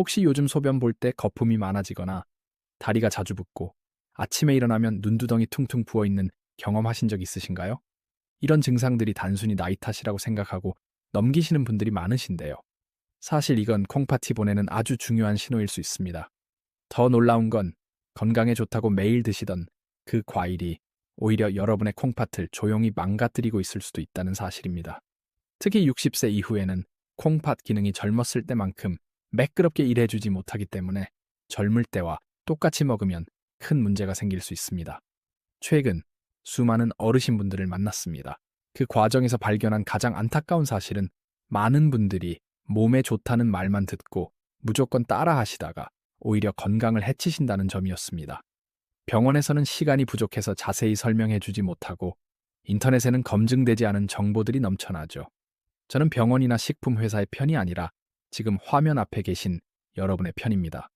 혹시 요즘 소변 볼 때 거품이 많아지거나 다리가 자주 붓고 아침에 일어나면 눈두덩이 퉁퉁 부어 있는 경험하신 적 있으신가요? 이런 증상들이 단순히 나이 탓이라고 생각하고 넘기시는 분들이 많으신데요. 사실 이건 콩팥이 보내는 아주 중요한 신호일 수 있습니다. 더 놀라운 건 건강에 좋다고 매일 드시던 그 과일이 오히려 여러분의 콩팥을 조용히 망가뜨리고 있을 수도 있다는 사실입니다. 특히 60세 이후에는 콩팥 기능이 젊었을 때만큼 매끄럽게 일해주지 못하기 때문에 젊을 때와 똑같이 먹으면 큰 문제가 생길 수 있습니다. 최근 수많은 어르신분들을 만났습니다. 그 과정에서 발견한 가장 안타까운 사실은 많은 분들이 몸에 좋다는 말만 듣고 무조건 따라 하시다가 오히려 건강을 해치신다는 점이었습니다. 병원에서는 시간이 부족해서 자세히 설명해 주지 못하고 인터넷에는 검증되지 않은 정보들이 넘쳐나죠. 저는 병원이나 식품 회사의 편이 아니라 지금 화면 앞에 계신 여러분의 편입니다.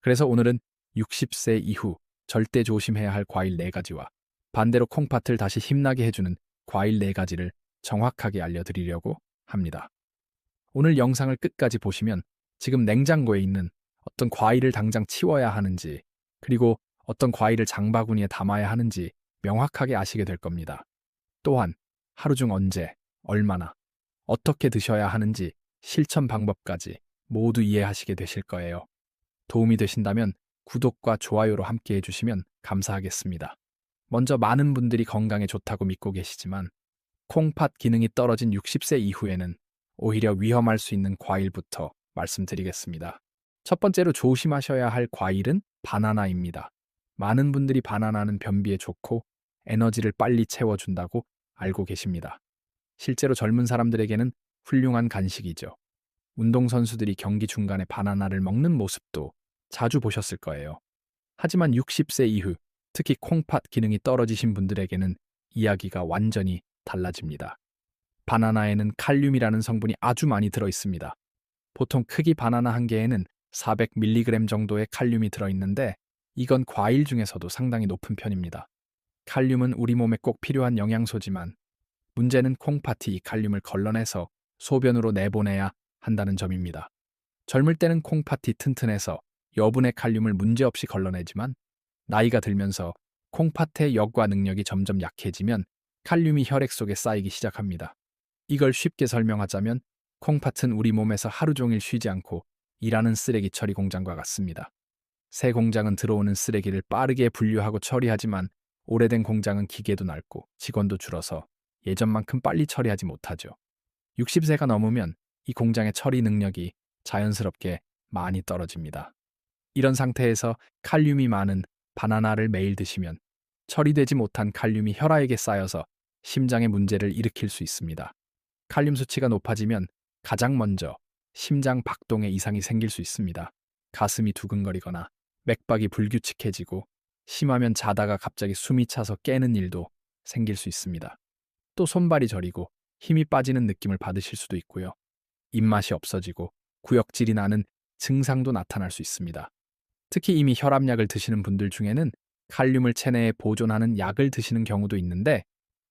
그래서 오늘은 60세 이후 절대 조심해야 할 과일 4가지와 반대로 콩팥을 다시 힘나게 해주는 과일 4가지를 정확하게 알려드리려고 합니다. 오늘 영상을 끝까지 보시면 지금 냉장고에 있는 어떤 과일을 당장 치워야 하는지 그리고 어떤 과일을 장바구니에 담아야 하는지 명확하게 아시게 될 겁니다. 또한 하루 중 언제, 얼마나, 어떻게 드셔야 하는지 실천 방법까지 모두 이해하시게 되실 거예요. 도움이 되신다면 구독과 좋아요로 함께 해주시면 감사하겠습니다. 먼저 많은 분들이 건강에 좋다고 믿고 계시지만 콩팥 기능이 떨어진 60세 이후에는 오히려 위험할 수 있는 과일부터 말씀드리겠습니다. 첫 번째로 조심하셔야 할 과일은 바나나입니다. 많은 분들이 바나나는 변비에 좋고 에너지를 빨리 채워준다고 알고 계십니다. 실제로 젊은 사람들에게는 훌륭한 간식이죠. 운동선수들이 경기 중간에 바나나를 먹는 모습도 자주 보셨을 거예요. 하지만 60세 이후 특히 콩팥 기능이 떨어지신 분들에게는 이야기가 완전히 달라집니다. 바나나에는 칼륨이라는 성분이 아주 많이 들어 있습니다. 보통 크기 바나나 한 개에는 400mg 정도의 칼륨이 들어 있는데 이건 과일 중에서도 상당히 높은 편입니다. 칼륨은 우리 몸에 꼭 필요한 영양소지만 문제는 콩팥이 이 칼륨을 걸러내서 소변으로 내보내야 한다는 점입니다. 젊을 때는 콩팥이 튼튼해서 여분의 칼륨을 문제없이 걸러내지만 나이가 들면서 콩팥의 역과 능력이 점점 약해지면 칼륨이 혈액 속에 쌓이기 시작합니다. 이걸 쉽게 설명하자면 콩팥은 우리 몸에서 하루 종일 쉬지 않고 일하는 쓰레기 처리 공장과 같습니다. 새 공장은 들어오는 쓰레기를 빠르게 분류하고 처리하지만 오래된 공장은 기계도 낡고 직원도 줄어서 예전만큼 빨리 처리하지 못하죠. 60세가 넘으면 이 공장의 처리 능력이 자연스럽게 많이 떨어집니다. 이런 상태에서 칼륨이 많은 바나나를 매일 드시면 처리되지 못한 칼륨이 혈압에 쌓여서 심장에 문제를 일으킬 수 있습니다. 칼륨 수치가 높아지면 가장 먼저 심장 박동에 이상이 생길 수 있습니다. 가슴이 두근거리거나 맥박이 불규칙해지고 심하면 자다가 갑자기 숨이 차서 깨는 일도 생길 수 있습니다. 또 손발이 저리고 힘이 빠지는 느낌을 받으실 수도 있고요. 입맛이 없어지고 구역질이 나는 증상도 나타날 수 있습니다. 특히 이미 혈압약을 드시는 분들 중에는 칼륨을 체내에 보존하는 약을 드시는 경우도 있는데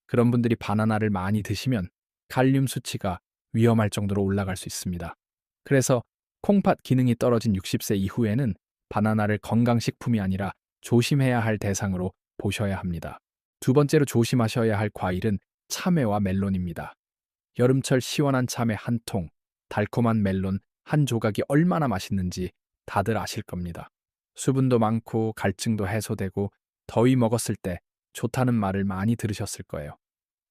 그런 분들이 바나나를 많이 드시면 칼륨 수치가 위험할 정도로 올라갈 수 있습니다. 그래서 콩팥 기능이 떨어진 60세 이후에는 바나나를 건강식품이 아니라 조심해야 할 대상으로 보셔야 합니다. 두 번째로 조심하셔야 할 과일은 참외와 멜론입니다. 여름철 시원한 참외 한 통, 달콤한 멜론 한 조각이 얼마나 맛있는지 다들 아실 겁니다. 수분도 많고 갈증도 해소되고 더위 먹었을 때 좋다는 말을 많이 들으셨을 거예요.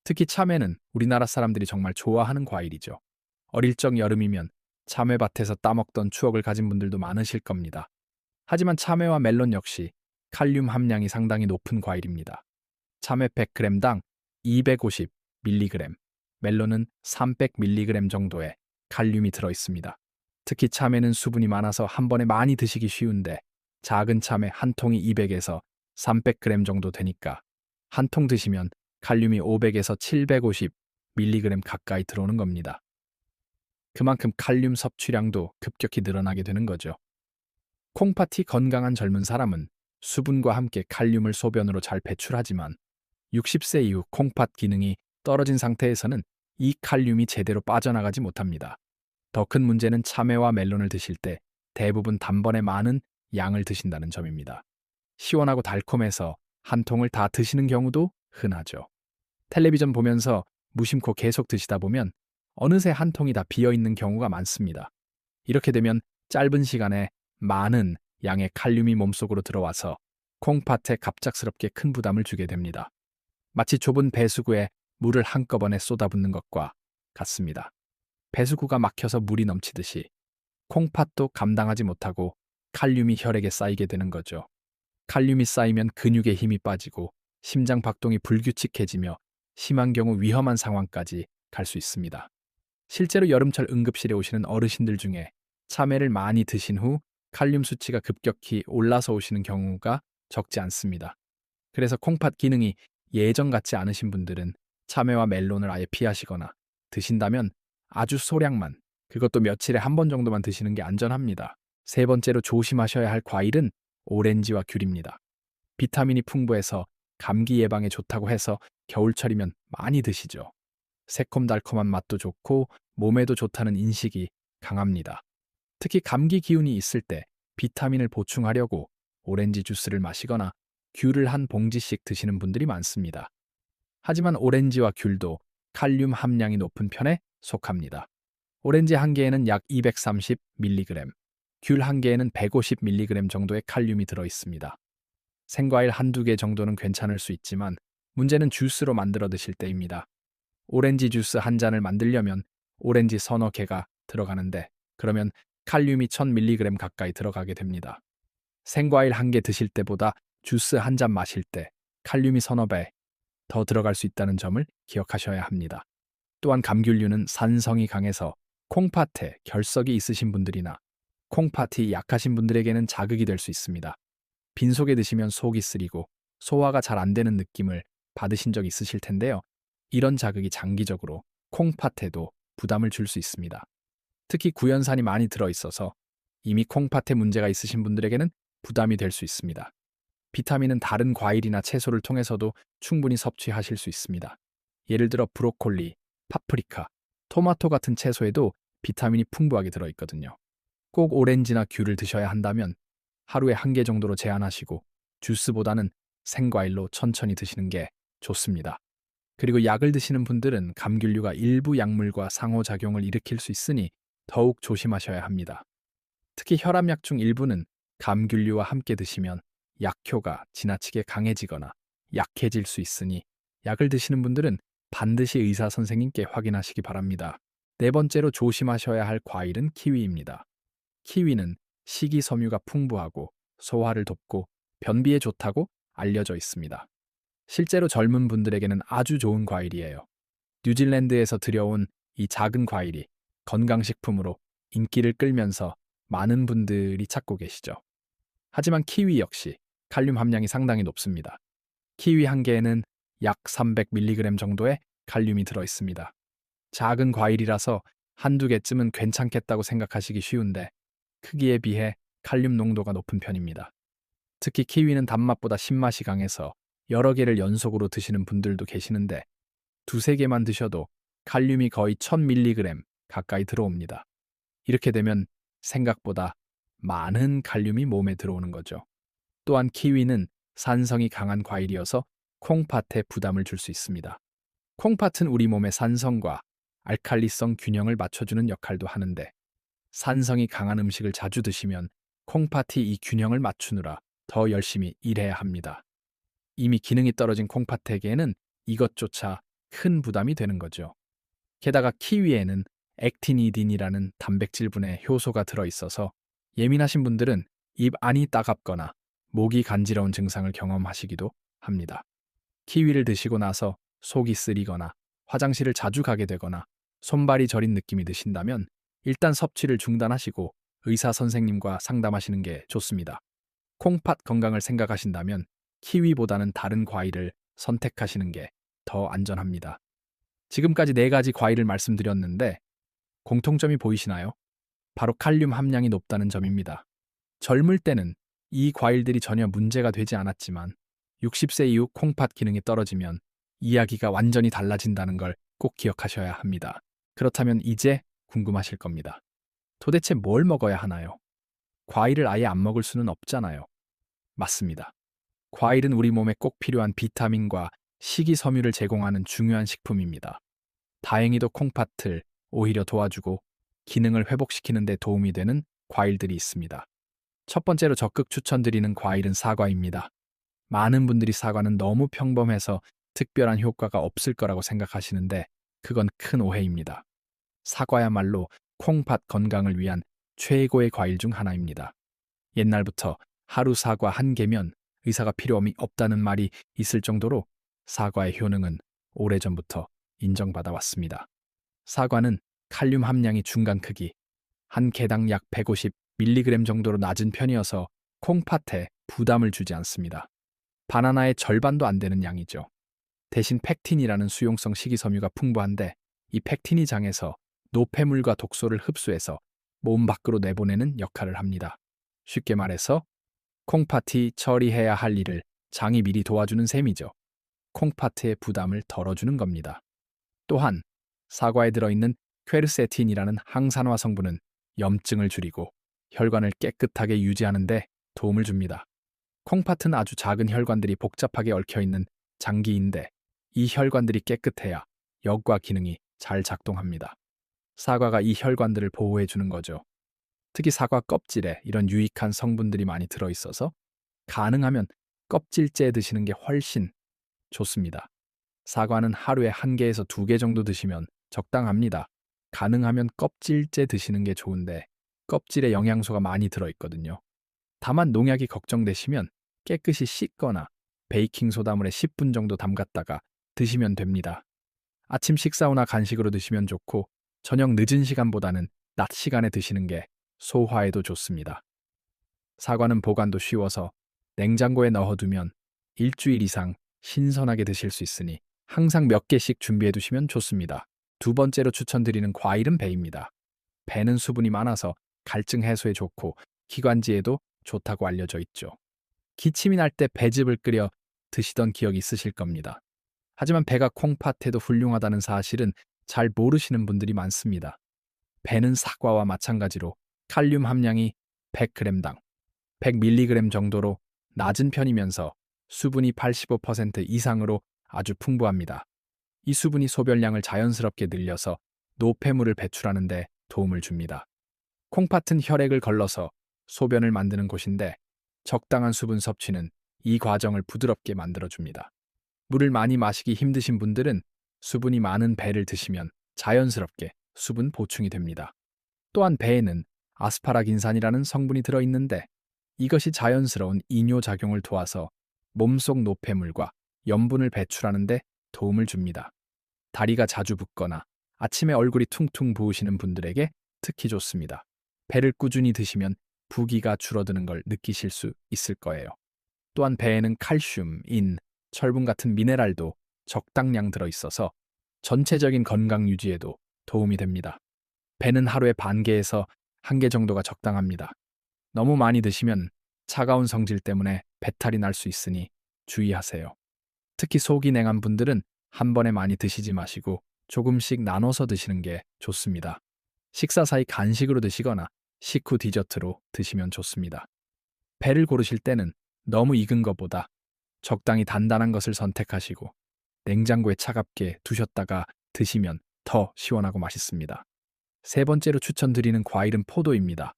특히 참외는 우리나라 사람들이 정말 좋아하는 과일이죠. 어릴 적 여름이면 참외밭에서 따먹던 추억을 가진 분들도 많으실 겁니다. 하지만 참외와 멜론 역시 칼륨 함량이 상당히 높은 과일입니다. 참외 100g당 250mg, 멜론은 300mg 정도의 칼륨이 들어 있습니다. 특히 참외는 수분이 많아서 한 번에 많이 드시기 쉬운데 작은 참외 한 통이 200에서 300g 정도 되니까 한 통 드시면 칼륨이 500에서 750mg 가까이 들어오는 겁니다. 그만큼 칼륨 섭취량도 급격히 늘어나게 되는 거죠. 콩팥이 건강한 젊은 사람은 수분과 함께 칼륨을 소변으로 잘 배출하지만 60세 이후 콩팥 기능이 떨어진 상태에서는 이 칼륨이 제대로 빠져나가지 못합니다. 더 큰 문제는 참외와 멜론을 드실 때 대부분 단번에 많은 양을 드신다는 점입니다. 시원하고 달콤해서 한 통을 다 드시는 경우도 흔하죠. 텔레비전 보면서 무심코 계속 드시다 보면 어느새 한 통이 다 비어 있는 경우가 많습니다. 이렇게 되면 짧은 시간에 많은 양의 칼륨이 몸속으로 들어와서 콩팥에 갑작스럽게 큰 부담을 주게 됩니다. 마치 좁은 배수구에 물을 한꺼번에 쏟아붓는 것과 같습니다. 배수구가 막혀서 물이 넘치듯이 콩팥도 감당하지 못하고 칼륨이 혈액에 쌓이게 되는 거죠. 칼륨이 쌓이면 근육에 힘이 빠지고 심장 박동이 불규칙해지며 심한 경우 위험한 상황까지 갈 수 있습니다. 실제로 여름철 응급실에 오시는 어르신들 중에 참외를 많이 드신 후 칼륨 수치가 급격히 올라서 오시는 경우가 적지 않습니다. 그래서 콩팥 기능이 예전 같지 않으신 분들은 참외와 멜론을 아예 피하시거나 드신다면 아주 소량만, 그것도 며칠에 한 번 정도만 드시는 게 안전합니다. 세 번째로 조심하셔야 할 과일은 오렌지와 귤입니다. 비타민이 풍부해서 감기 예방에 좋다고 해서 겨울철이면 많이 드시죠. 새콤달콤한 맛도 좋고 몸에도 좋다는 인식이 강합니다. 특히 감기 기운이 있을 때 비타민을 보충하려고 오렌지 주스를 마시거나 귤을 한 봉지씩 드시는 분들이 많습니다. 하지만 오렌지와 귤도 칼륨 함량이 높은 편에 속합니다. 오렌지 한 개에는 약 230mg, 귤 한 개에는 150mg 정도의 칼륨이 들어 있습니다. 생과일 한두 개 정도는 괜찮을 수 있지만 문제는 주스로 만들어 드실 때입니다. 오렌지 주스 한 잔을 만들려면 오렌지 서너 개가 들어가는데 그러면 칼륨이 1000mg 가까이 들어가게 됩니다. 생과일 한 개 드실 때보다 주스 한 잔 마실 때 칼륨이 서너 배 더 들어갈 수 있다는 점을 기억하셔야 합니다. 또한 감귤류는 산성이 강해서 콩팥에 결석이 있으신 분들이나 콩팥이 약하신 분들에게는 자극이 될 수 있습니다. 빈속에 드시면 속이 쓰리고 소화가 잘 안 되는 느낌을 받으신 적 있으실 텐데요. 이런 자극이 장기적으로 콩팥에도 부담을 줄 수 있습니다. 특히 구연산이 많이 들어 있어서 이미 콩팥에 문제가 있으신 분들에게는 부담이 될 수 있습니다. 비타민은 다른 과일이나 채소를 통해서도 충분히 섭취하실 수 있습니다. 예를 들어 브로콜리, 파프리카, 토마토 같은 채소에도 비타민이 풍부하게 들어 있거든요. 꼭 오렌지나 귤을 드셔야 한다면 하루에 한 개 정도로 제한하시고 주스보다는 생과일로 천천히 드시는 게 좋습니다. 그리고 약을 드시는 분들은 감귤류가 일부 약물과 상호작용을 일으킬 수 있으니 더욱 조심하셔야 합니다. 특히 혈압약 중 일부는 감귤류와 함께 드시면 약효가 지나치게 강해지거나 약해질 수 있으니 약을 드시는 분들은 반드시 의사 선생님께 확인하시기 바랍니다. 네 번째로 조심하셔야 할 과일은 키위입니다. 키위는 식이섬유가 풍부하고 소화를 돕고 변비에 좋다고 알려져 있습니다. 실제로 젊은 분들에게는 아주 좋은 과일이에요. 뉴질랜드에서 들여온 이 작은 과일이 건강식품으로 인기를 끌면서 많은 분들이 찾고 계시죠. 하지만 키위 역시 칼륨 함량이 상당히 높습니다. 키위 한 개에는 약 300mg 정도의 칼륨이 들어 있습니다. 작은 과일이라서 한두 개쯤은 괜찮겠다고 생각하시기 쉬운데 크기에 비해 칼륨 농도가 높은 편입니다. 특히 키위는 단맛보다 신맛이 강해서 여러 개를 연속으로 드시는 분들도 계시는데 두세 개만 드셔도 칼륨이 거의 1000mg 가까이 들어옵니다. 이렇게 되면 생각보다 많은 칼륨이 몸에 들어오는 거죠. 또한 키위는 산성이 강한 과일이어서 콩팥에 부담을 줄 수 있습니다. 콩팥은 우리 몸의 산성과 알칼리성 균형을 맞춰주는 역할도 하는데 산성이 강한 음식을 자주 드시면 콩팥이 이 균형을 맞추느라 더 열심히 일해야 합니다. 이미 기능이 떨어진 콩팥에게는 이것조차 큰 부담이 되는 거죠. 게다가 키위에는 액티니딘이라는 단백질분의 효소가 들어있어서 예민하신 분들은 입 안이 따갑거나 목이 간지러운 증상을 경험하시기도 합니다. 키위를 드시고 나서 속이 쓰리거나 화장실을 자주 가게 되거나 손발이 저린 느낌이 드신다면 일단 섭취를 중단하시고 의사 선생님과 상담하시는 게 좋습니다. 콩팥 건강을 생각하신다면 키위보다는 다른 과일을 선택하시는 게 더 안전합니다. 지금까지 네 가지 과일을 말씀드렸는데 공통점이 보이시나요? 바로 칼륨 함량이 높다는 점입니다. 젊을 때는 이 과일들이 전혀 문제가 되지 않았지만 60세 이후 콩팥 기능이 떨어지면 이야기가 완전히 달라진다는 걸 꼭 기억하셔야 합니다. 그렇다면 이제 궁금하실 겁니다. 도대체 뭘 먹어야 하나요? 과일을 아예 안 먹을 수는 없잖아요. 맞습니다. 과일은 우리 몸에 꼭 필요한 비타민과 식이섬유를 제공하는 중요한 식품입니다. 다행히도 콩팥을 오히려 도와주고 기능을 회복시키는 데 도움이 되는 과일들이 있습니다. 첫 번째로 적극 추천드리는 과일은 사과입니다. 많은 분들이 사과는 너무 평범해서 특별한 효과가 없을 거라고 생각하시는데 그건 큰 오해입니다. 사과야말로 콩팥 건강을 위한 최고의 과일 중 하나입니다. 옛날부터 하루 사과 한 개면 의사가 필요함이 없다는 말이 있을 정도로 사과의 효능은 오래전부터 인정받아 왔습니다. 사과는 칼륨 함량이 중간 크기, 한 개당 약 150mg 정도로 낮은 편이어서 콩팥에 부담을 주지 않습니다. 바나나의 절반도 안 되는 양이죠. 대신 팩틴이라는 수용성 식이섬유가 풍부한데 이 팩틴이 장에서 노폐물과 독소를 흡수해서 몸 밖으로 내보내는 역할을 합니다. 쉽게 말해서 콩팥이 처리해야 할 일을 장이 미리 도와주는 셈이죠. 콩팥의 부담을 덜어주는 겁니다. 또한 사과에 들어있는 퀘르세틴이라는 항산화 성분은 염증을 줄이고 혈관을 깨끗하게 유지하는 데 도움을 줍니다. 콩팥은 아주 작은 혈관들이 복잡하게 얽혀 있는 장기인데 이 혈관들이 깨끗해야 역과 기능이 잘 작동합니다. 사과가 이 혈관들을 보호해 주는 거죠. 특히 사과 껍질에 이런 유익한 성분들이 많이 들어 있어서 가능하면 껍질째 드시는 게 훨씬 좋습니다. 사과는 하루에 한 개에서 두 개 정도 드시면 적당합니다. 가능하면 껍질째 드시는 게 좋은데 껍질에 영양소가 많이 들어 있거든요. 다만 농약이 걱정되시면 깨끗이 씻거나 베이킹소다물에 10분 정도 담갔다가 드시면 됩니다. 아침 식사 후나 간식으로 드시면 좋고 저녁 늦은 시간보다는 낮 시간에 드시는 게 소화에도 좋습니다. 사과는 보관도 쉬워서 냉장고에 넣어두면 일주일 이상 신선하게 드실 수 있으니 항상 몇 개씩 준비해 두시면 좋습니다. 두 번째로 추천드리는 과일은 배입니다. 배는 수분이 많아서 갈증 해소에 좋고 기관지에도 좋다고 알려져 있죠. 기침이 날 때 배즙을 끓여 드시던 기억이 있으실 겁니다. 하지만 배가 콩팥에도 훌륭하다는 사실은 잘 모르시는 분들이 많습니다. 배는 사과와 마찬가지로 칼륨 함량이 100g당 100mg 정도로 낮은 편이면서 수분이 85% 이상으로 아주 풍부합니다. 이 수분이 소변량을 자연스럽게 늘려서 노폐물을 배출하는 데 도움을 줍니다. 콩팥은 혈액을 걸러서 소변을 만드는 곳인데 적당한 수분 섭취는 이 과정을 부드럽게 만들어줍니다. 물을 많이 마시기 힘드신 분들은 수분이 많은 배를 드시면 자연스럽게 수분 보충이 됩니다. 또한 배에는 아스파라긴산이라는 성분이 들어있는데 이것이 자연스러운 이뇨작용을 도와서 몸속 노폐물과 염분을 배출하는데 도움을 줍니다. 다리가 자주 붓거나 아침에 얼굴이 퉁퉁 부으시는 분들에게 특히 좋습니다. 배를 꾸준히 드시면 부기가 줄어드는 걸 느끼실 수 있을 거예요. 또한 배에는 칼슘, 인, 철분 같은 미네랄도 적당량 들어있어서 전체적인 건강 유지에도 도움이 됩니다. 배는 하루에 반 개에서 한 개 정도가 적당합니다. 너무 많이 드시면 차가운 성질 때문에 배탈이 날 수 있으니 주의하세요. 특히 속이 냉한 분들은 한 번에 많이 드시지 마시고 조금씩 나눠서 드시는 게 좋습니다. 식사 사이 간식으로 드시거나 식후 디저트로 드시면 좋습니다. 배를 고르실 때는 너무 익은 것보다 적당히 단단한 것을 선택하시고 냉장고에 차갑게 두셨다가 드시면 더 시원하고 맛있습니다. 세 번째로 추천드리는 과일은 포도입니다.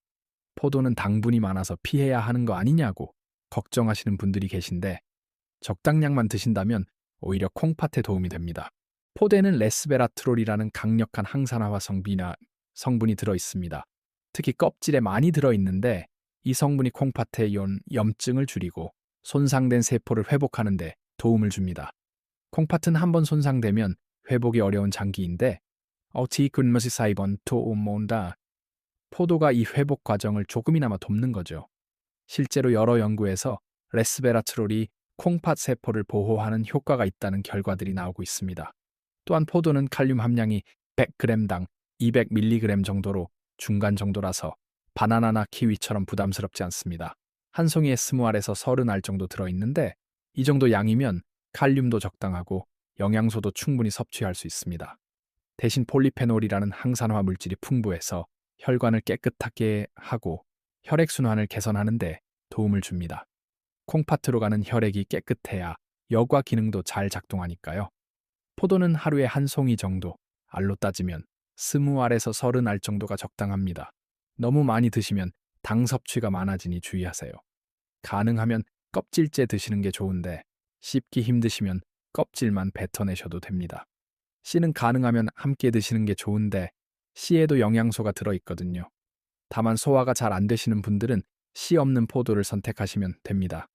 포도는 당분이 많아서 피해야 하는 거 아니냐고 걱정하시는 분들이 계신데 적당량만 드신다면 오히려 콩팥에 도움이 됩니다. 포대는 레스베라트롤이라는 강력한 항산화화 성비나 성분이 들어 있습니다. 특히 껍질에 많이 들어 있는데 이 성분이 콩팥의 연 염증을 줄이고 손상된 세포를 회복하는 데 도움을 줍니다. 콩팥은 한번 손상되면 회복이 어려운 장기인데 어티 근머시 사이번 토오몬다 포도가 이 회복 과정을 조금이나마 돕는 거죠. 실제로 여러 연구에서 레스베라트롤이 콩팥 세포를 보호하는 효과가 있다는 결과들이 나오고 있습니다. 또한 포도는 칼륨 함량이 100g당 200mg 정도로 중간 정도라서 바나나나 키위처럼 부담스럽지 않습니다. 한 송이에 20알에서 30알 정도 들어있는데 이 정도 양이면 칼륨도 적당하고 영양소도 충분히 섭취할 수 있습니다. 대신 폴리페놀이라는 항산화 물질이 풍부해서 혈관을 깨끗하게 하고 혈액순환을 개선하는데 도움을 줍니다. 콩팥으로 가는 혈액이 깨끗해야 여과 기능도 잘 작동하니까요. 포도는 하루에 한 송이 정도, 알로 따지면 스무 알에서 서른 알 정도가 적당합니다. 너무 많이 드시면 당 섭취가 많아지니 주의하세요. 가능하면 껍질째 드시는 게 좋은데 씹기 힘드시면 껍질만 뱉어내셔도 됩니다. 씨는 가능하면 함께 드시는 게 좋은데 씨에도 영양소가 들어있거든요. 다만 소화가 잘 안 되시는 분들은 씨 없는 포도를 선택하시면 됩니다.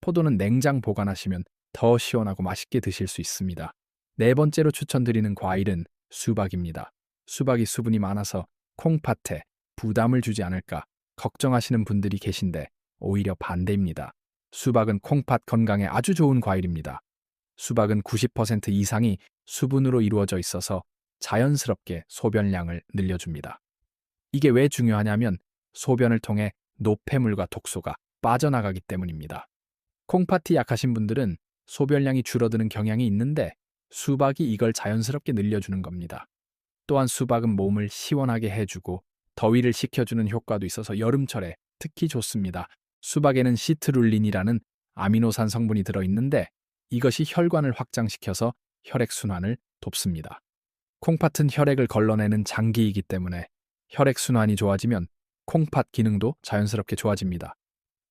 포도는 냉장 보관하시면 더 시원하고 맛있게 드실 수 있습니다. 네 번째로 추천드리는 과일은 수박입니다. 수박이 수분이 많아서 콩팥에 부담을 주지 않을까 걱정하시는 분들이 계신데 오히려 반대입니다. 수박은 콩팥 건강에 아주 좋은 과일입니다. 수박은 90% 이상이 수분으로 이루어져 있어서 자연스럽게 소변량을 늘려줍니다. 이게 왜 중요하냐면 소변을 통해 노폐물과 독소가 빠져나가기 때문입니다. 콩팥이 약하신 분들은 소변량이 줄어드는 경향이 있는데 수박이 이걸 자연스럽게 늘려주는 겁니다. 또한 수박은 몸을 시원하게 해주고 더위를 식혀주는 효과도 있어서 여름철에 특히 좋습니다. 수박에는 시트룰린이라는 아미노산 성분이 들어있는데 이것이 혈관을 확장시켜서 혈액순환을 돕습니다. 콩팥은 혈액을 걸러내는 장기이기 때문에 혈액순환이 좋아지면 콩팥 기능도 자연스럽게 좋아집니다.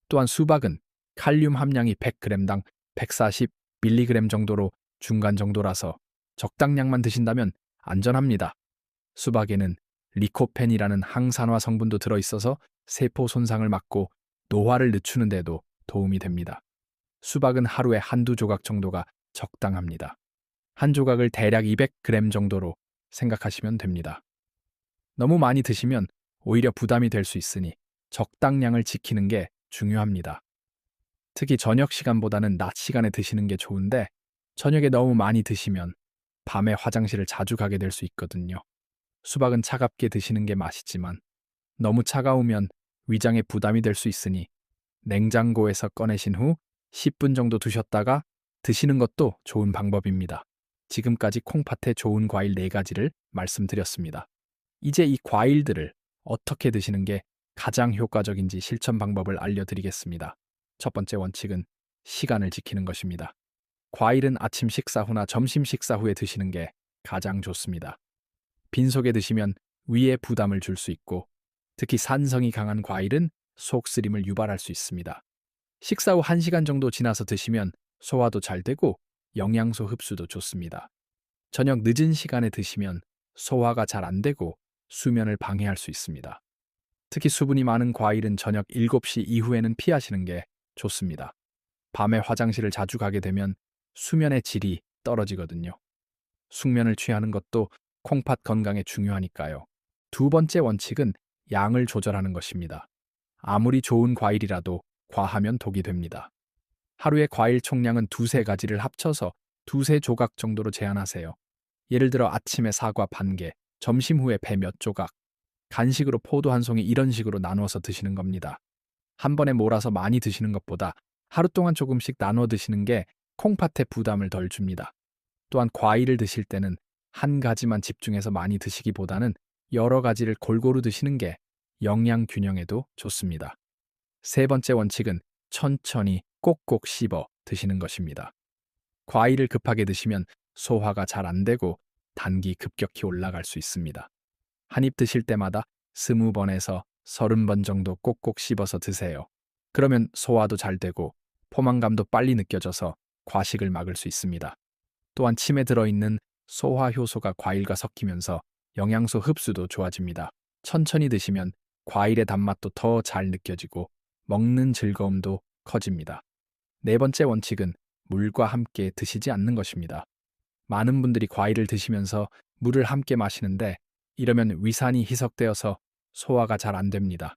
또한 수박은 칼륨 함량이 100g당 140mg 정도로 중간 정도라서 적당량만 드신다면 안전합니다. 수박에는 리코펜이라는 항산화 성분도 들어있어서 세포 손상을 막고 노화를 늦추는 데도 도움이 됩니다. 수박은 하루에 한두 조각 정도가 적당합니다. 한 조각을 대략 200g 정도로 생각하시면 됩니다. 너무 많이 드시면 오히려 부담이 될 수 있으니 적당량을 지키는 게 중요합니다. 특히 저녁 시간보다는 낮 시간에 드시는 게 좋은데 저녁에 너무 많이 드시면 밤에 화장실을 자주 가게 될 수 있거든요. 수박은 차갑게 드시는 게 맛있지만 너무 차가우면 위장에 부담이 될 수 있으니 냉장고에서 꺼내신 후 10분 정도 두셨다가 드시는 것도 좋은 방법입니다. 지금까지 콩팥에 좋은 과일 4가지를 말씀드렸습니다. 이제 이 과일들을 어떻게 드시는 게 가장 효과적인지 실천 방법을 알려드리겠습니다. 첫 번째 원칙은 시간을 지키는 것입니다. 과일은 아침 식사 후나 점심 식사 후에 드시는 게 가장 좋습니다. 빈속에 드시면 위에 부담을 줄 수 있고 특히 산성이 강한 과일은 속쓰림을 유발할 수 있습니다. 식사 후 1시간 정도 지나서 드시면 소화도 잘 되고 영양소 흡수도 좋습니다. 저녁 늦은 시간에 드시면 소화가 잘 안 되고 수면을 방해할 수 있습니다. 특히 수분이 많은 과일은 저녁 7시 이후에는 피하시는 게 좋습니다. 밤에 화장실을 자주 가게 되면 수면의 질이 떨어지거든요. 숙면을 취하는 것도 콩팥 건강에 중요하니까요. 두 번째 원칙은 양을 조절하는 것입니다. 아무리 좋은 과일이라도 과하면 독이 됩니다. 하루의 과일 총량은 두세 가지를 합쳐서 두세 조각 정도로 제한하세요. 예를 들어 아침에 사과 반 개, 점심 후에 배 몇 조각, 간식으로 포도 한 송이 이런 식으로 나누어서 드시는 겁니다. 한 번에 몰아서 많이 드시는 것보다 하루 동안 조금씩 나눠 드시는 게 콩팥에 부담을 덜 줍니다. 또한 과일을 드실 때는 한 가지만 집중해서 많이 드시기보다는 여러 가지를 골고루 드시는 게 영양 균형에도 좋습니다. 세 번째 원칙은 천천히 꼭꼭 씹어 드시는 것입니다. 과일을 급하게 드시면 소화가 잘 안 되고 단기 급격히 올라갈 수 있습니다. 한 입 드실 때마다 스무 번에서 서른 번 정도 꼭꼭 씹어서 드세요. 그러면 소화도 잘 되고 포만감도 빨리 느껴져서 과식을 막을 수 있습니다. 또한 침에 들어있는 소화 효소가 과일과 섞이면서 영양소 흡수도 좋아집니다. 천천히 드시면 과일의 단맛도 더 잘 느껴지고 먹는 즐거움도 커집니다. 네 번째 원칙은 물과 함께 드시지 않는 것입니다. 많은 분들이 과일을 드시면서 물을 함께 마시는데 이러면 위산이 희석되어서 소화가 잘 안 됩니다.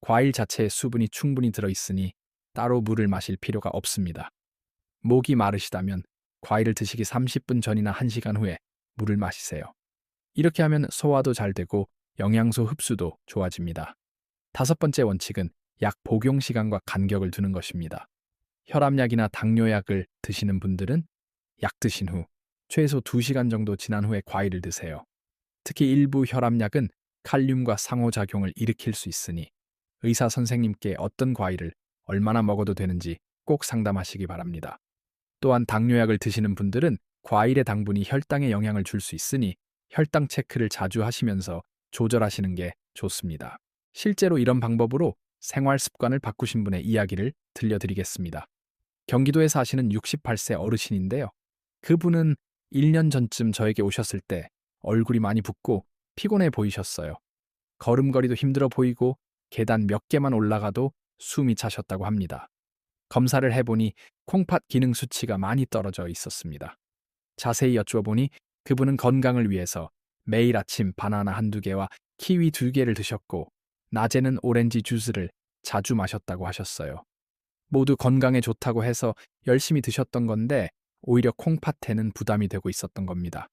과일 자체에 수분이 충분히 들어 있으니 따로 물을 마실 필요가 없습니다. 목이 마르시다면 과일을 드시기 30분 전이나 1시간 후에 물을 마시세요. 이렇게 하면 소화도 잘 되고 영양소 흡수도 좋아집니다. 다섯 번째 원칙은 약 복용 시간과 간격을 두는 것입니다. 혈압약이나 당뇨약을 드시는 분들은 약 드신 후 최소 2시간 정도 지난 후에 과일을 드세요. 특히 일부 혈압약은 칼륨과 상호작용을 일으킬 수 있으니 의사 선생님께 어떤 과일을 얼마나 먹어도 되는지 꼭 상담하시기 바랍니다. 또한 당뇨약을 드시는 분들은 과일의 당분이 혈당에 영향을 줄 수 있으니 혈당 체크를 자주 하시면서 조절하시는 게 좋습니다. 실제로 이런 방법으로 생활 습관을 바꾸신 분의 이야기를 들려드리겠습니다. 경기도에 사시는 68세 어르신인데요. 그분은 1년 전쯤 저에게 오셨을 때 얼굴이 많이 붓고 피곤해 보이셨어요. 걸음걸이도 힘들어 보이고 계단 몇 개만 올라가도 숨이 차셨다고 합니다. 검사를 해보니 콩팥 기능 수치가 많이 떨어져 있었습니다. 자세히 여쭈어보니 그분은 건강을 위해서 매일 아침 바나나 한두 개와 키위 두 개를 드셨고 낮에는 오렌지 주스를 자주 마셨다고 하셨어요. 모두 건강에 좋다고 해서 열심히 드셨던 건데 오히려 콩팥에는 부담이 되고 있었던 겁니다.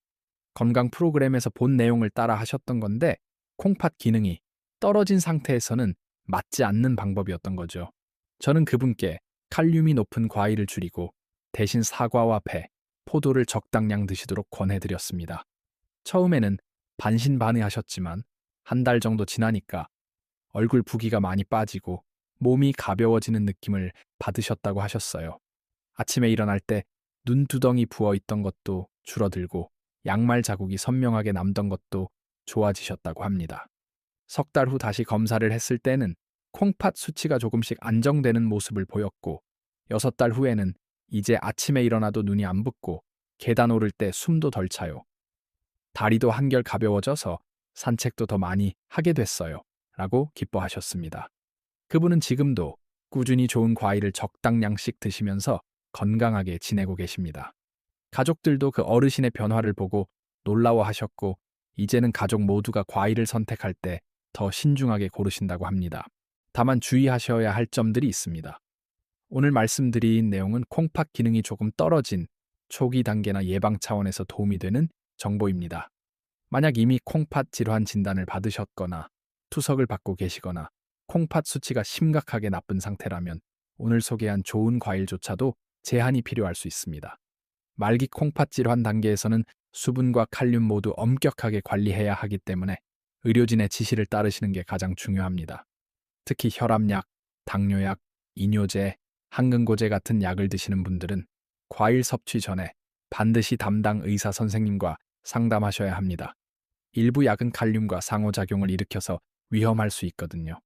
건강 프로그램에서 본 내용을 따라 하셨던 건데 콩팥 기능이 떨어진 상태에서는 맞지 않는 방법이었던 거죠. 저는 그분께 칼륨이 높은 과일을 줄이고 대신 사과와 배, 포도를 적당량 드시도록 권해드렸습니다. 처음에는 반신반의하셨지만 한 달 정도 지나니까 얼굴 부기가 많이 빠지고 몸이 가벼워지는 느낌을 받으셨다고 하셨어요. 아침에 일어날 때 눈두덩이 부어 있던 것도 줄어들고 양말 자국이 선명하게 남던 것도 좋아지셨다고 합니다. 석 달 후 다시 검사를 했을 때는 콩팥 수치가 조금씩 안정되는 모습을 보였고 여섯 달 후에는 이제 아침에 일어나도 눈이 안 붓고 계단 오를 때 숨도 덜 차요. 다리도 한결 가벼워져서 산책도 더 많이 하게 됐어요. 라고 기뻐하셨습니다. 그분은 지금도 꾸준히 좋은 과일을 적당량씩 드시면서 건강하게 지내고 계십니다. 가족들도 그 어르신의 변화를 보고 놀라워하셨고 이제는 가족 모두가 과일을 선택할 때 더 신중하게 고르신다고 합니다. 다만 주의하셔야 할 점들이 있습니다. 오늘 말씀드린 내용은 콩팥 기능이 조금 떨어진 초기 단계나 예방 차원에서 도움이 되는 정보입니다. 만약 이미 콩팥 질환 진단을 받으셨거나 투석을 받고 계시거나 콩팥 수치가 심각하게 나쁜 상태라면 오늘 소개한 좋은 과일조차도 제한이 필요할 수 있습니다. 말기 콩팥 질환 단계에서는 수분과 칼륨 모두 엄격하게 관리해야 하기 때문에 의료진의 지시를 따르시는 게 가장 중요합니다. 특히 혈압약, 당뇨약, 이뇨제, 항근고제 같은 약을 드시는 분들은 과일 섭취 전에 반드시 담당 의사 선생님과 상담하셔야 합니다. 일부 약은 칼륨과 상호작용을 일으켜서 위험할 수 있거든요.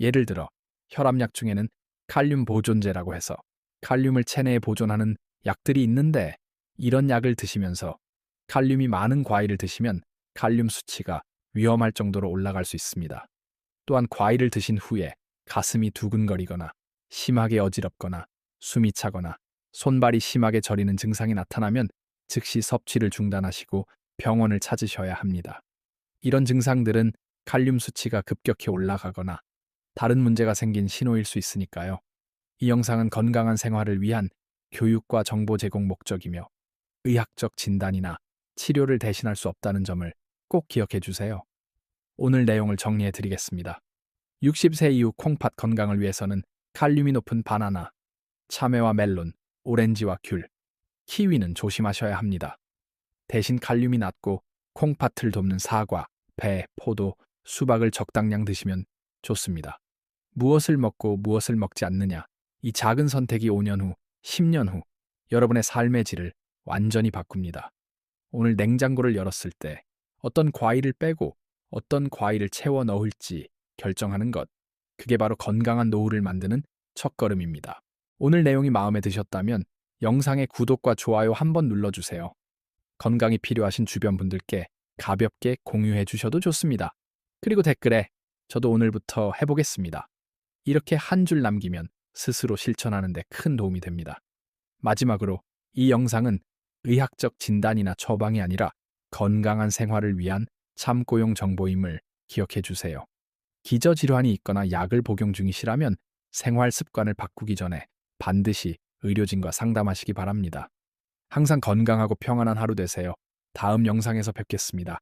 예를 들어 혈압약 중에는 칼륨 보존제라고 해서 칼륨을 체내에 보존하는 약들이 있는데 이런 약을 드시면서 칼륨이 많은 과일을 드시면 칼륨 수치가 위험할 정도로 올라갈 수 있습니다. 또한 과일을 드신 후에 가슴이 두근거리거나 심하게 어지럽거나 숨이 차거나 손발이 심하게 저리는 증상이 나타나면 즉시 섭취를 중단하시고 병원을 찾으셔야 합니다. 이런 증상들은 칼륨 수치가 급격히 올라가거나 다른 문제가 생긴 신호일 수 있으니까요. 이 영상은 건강한 생활을 위한 교육과 정보 제공 목적이며 의학적 진단이나 치료를 대신할 수 없다는 점을 꼭 기억해 주세요. 오늘 내용을 정리해 드리겠습니다. 60세 이후 콩팥 건강을 위해서는 칼륨이 높은 바나나, 참외와 멜론, 오렌지와 귤, 키위는 조심하셔야 합니다. 대신 칼륨이 낮고 콩팥을 돕는 사과, 배, 포도, 수박을 적당량 드시면 좋습니다. 무엇을 먹고 무엇을 먹지 않느냐, 이 작은 선택이 5년 후, 10년 후 여러분의 삶의 질을 완전히 바꿉니다. 오늘 냉장고를 열었을 때 어떤 과일을 빼고 어떤 과일을 채워 넣을지 결정하는 것, 그게 바로 건강한 노후를 만드는 첫걸음입니다. 오늘 내용이 마음에 드셨다면 영상의 구독과 좋아요 한번 눌러주세요. 건강이 필요하신 주변 분들께 가볍게 공유해 주셔도 좋습니다. 그리고 댓글에 저도 오늘부터 해보겠습니다. 이렇게 한 줄 남기면 스스로 실천하는 데 큰 도움이 됩니다. 마지막으로 이 영상은 의학적 진단이나 처방이 아니라 건강한 생활을 위한 참고용 정보임을 기억해 주세요. 기저질환이 있거나 약을 복용 중이시라면 생활 습관을 바꾸기 전에 반드시 의료진과 상담하시기 바랍니다. 항상 건강하고 평안한 하루 되세요. 다음 영상에서 뵙겠습니다.